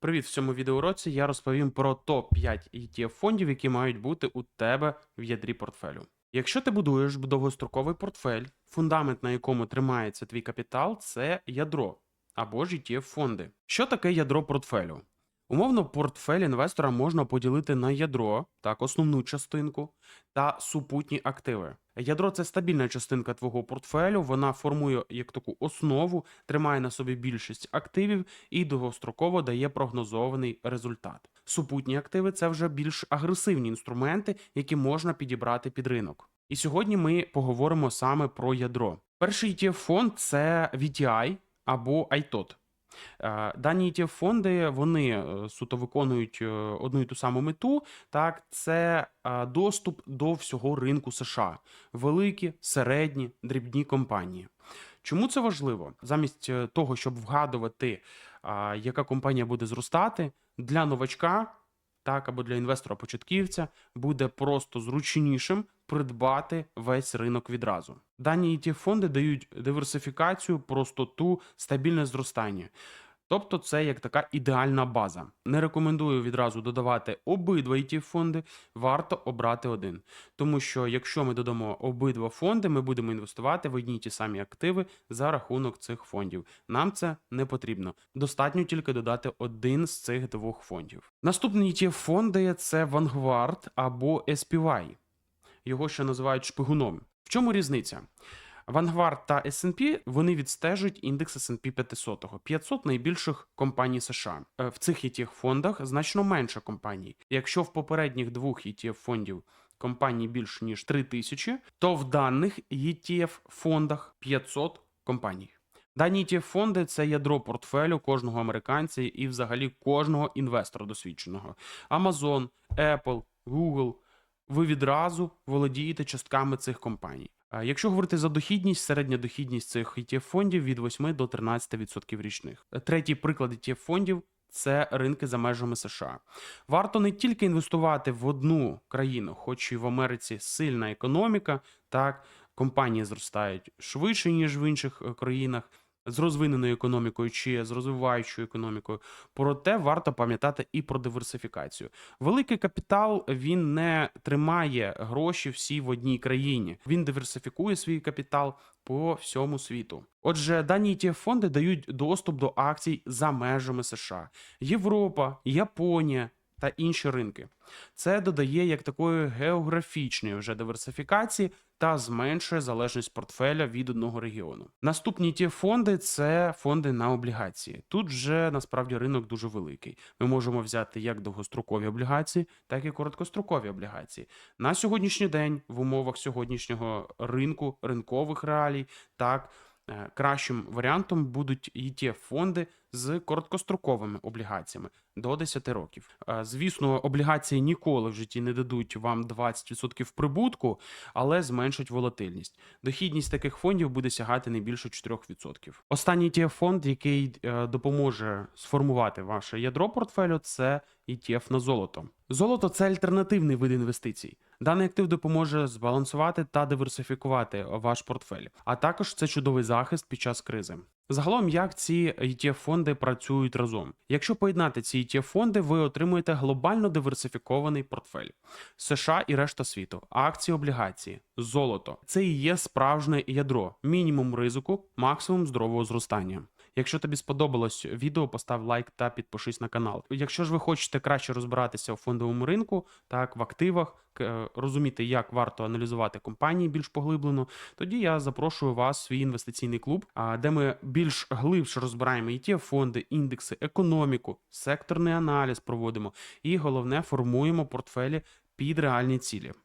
Привіт, в цьому відеоуроці я розповім про топ-5 ETF фондів, які мають бути у тебе в ядрі портфелю. Якщо ти будуєш довгостроковий портфель, фундамент, на якому тримається твій капітал, це ядро або ж ETF фонди. Що таке ядро портфелю? Умовно, портфель інвестора можна поділити на ядро, так, основну частинку, та супутні активи. Ядро це стабільна частинка твого портфелю, вона формує як таку основу, тримає на собі більшість активів і довгостроково дає прогнозований результат. Супутні активи це вже більш агресивні інструменти, які можна підібрати під ринок. І сьогодні ми поговоримо саме про ядро. Перший ETF фонд це VTI або ITOT. Е, Дані ETF фонди вони е, суто виконують е, одну і ту саму мету. Так, це доступ до всього ринку США, великі, середні, дрібні компанії. Чому це важливо? Замість того, щоб вгадувати, яка компанія буде зростати, для новачка, так або для інвестора-початківця буде просто зручнішим придбати весь ринок відразу. Дані ETF фонди дають диверсифікацію, простоту, стабільне зростання. Тобто це як така ідеальна база. Не рекомендую відразу додавати обидва ETF фонди, варто обрати один. Тому що якщо ми додамо обидва фонди, ми будемо інвестувати в одні й ті самі активи за рахунок цих фондів. Нам це не потрібно. Достатньо тільки додати один з цих двох фондів. Наступні ETF фонди це Vanguard або SPY. Його ще називають шпигуном. В чому різниця? Vanguard та S&P вони відстежують індекс S&P 500, 500 найбільших компаній США. Е, В цих ETF фондах значно менше компаній. Якщо в попередніх двох ETF фондів компаній більше ніж 3000, то в даних ETF фондах 500 компаній. Дані ETF фонди це ядро портфелю кожного американця і взагалі кожного інвестора досвідченого. Amazon, Apple, Google. Ви відразу володієте частками цих компаній. Якщо говорити за дохідність, середня дохідність цих ETF фондів від 8 до 13% річних. Третій приклад ETF фондів це ринки за межами США. Варто не тільки інвестувати в одну країну, хоч і в Америці сильна економіка, так компанії зростають швидше ніж в інших е, країнах. З розвиненою економікою чи з розвиваючою економікою, проте варто пам'ятати і про диверсифікацію. Великий капітал він не тримає гроші всі в одній країні. Він диверсифікує свій капітал по всьому світу. Отже, дані ETF фонди дають доступ до акцій за межами США, Європа, Японія та інші ринки. Це додає як такої географічної вже диверсифікації та зменшує залежність портфеля від одного регіону. Наступні ті фонди це фонди на облігації. Тут вже насправді ринок дуже великий. Ми можемо взяти як довгострокові облігації, так і короткострокові облігації. На сьогоднішній день в умовах сьогоднішнього ринку, ринкових реалій, так. е, Кращим варіантом будуть ETF фонди з короткостроковими облігаціями до 10 років. Е, Звісно, облігації ніколи в житті не дадуть вам 20% прибутку, але зменшать волатильність. Дохідність таких фондів буде сягати не більше 4%. Останній ETF фонд, який е, допоможе сформувати ваше ядро портфелю, це ETF на золото. Золото це альтернативний вид інвестицій. Даний актив допоможе збалансувати та диверсифікувати ваш портфель, а також це чудовий захист під час кризи. Загалом, як ці ETF фонди працюють разом? Якщо поєднати ці ETF фонди, ви отримуєте глобально диверсифікований портфель США і решта світу, акції, облігації, золото. Це і є справжнє ядро, мінімум ризику, максимум здорового зростання. Якщо тобі сподобалось відео, постав лайк та підпишись на канал. Якщо ж ви хочете краще розбиратися у фондовому ринку, так в активах, е, розуміти, як варто аналізувати компанії більш поглиблено, тоді я запрошую вас в свій інвестиційний клуб, де ми більш глибше розбираємо ETF фонди, індекси, економіку, секторний аналіз проводимо і головне формуємо портфелі під реальні цілі.